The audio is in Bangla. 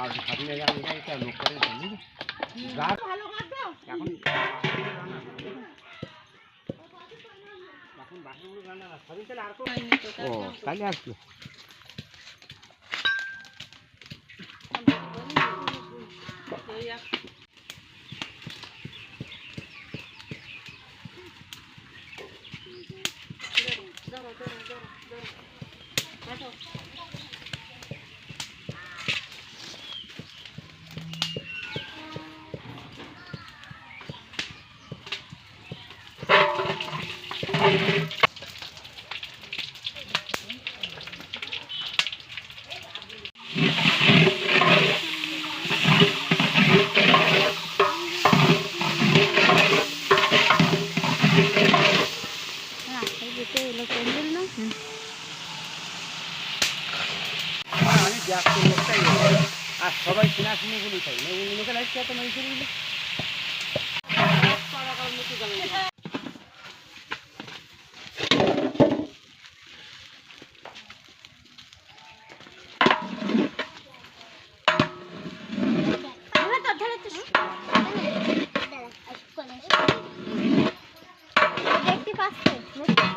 আর স্বাধীনে যা আমি এটা লোক করে জানি গাছ ভালো কাজ দাও এখন এখন বাসনগুলো রান্না না স্বাধীন তাহলে আর ও তাহলে আসবে আর সবাই চিনাশুনি বলি তাই লোকে লাইফ তো মেয়ে Okay.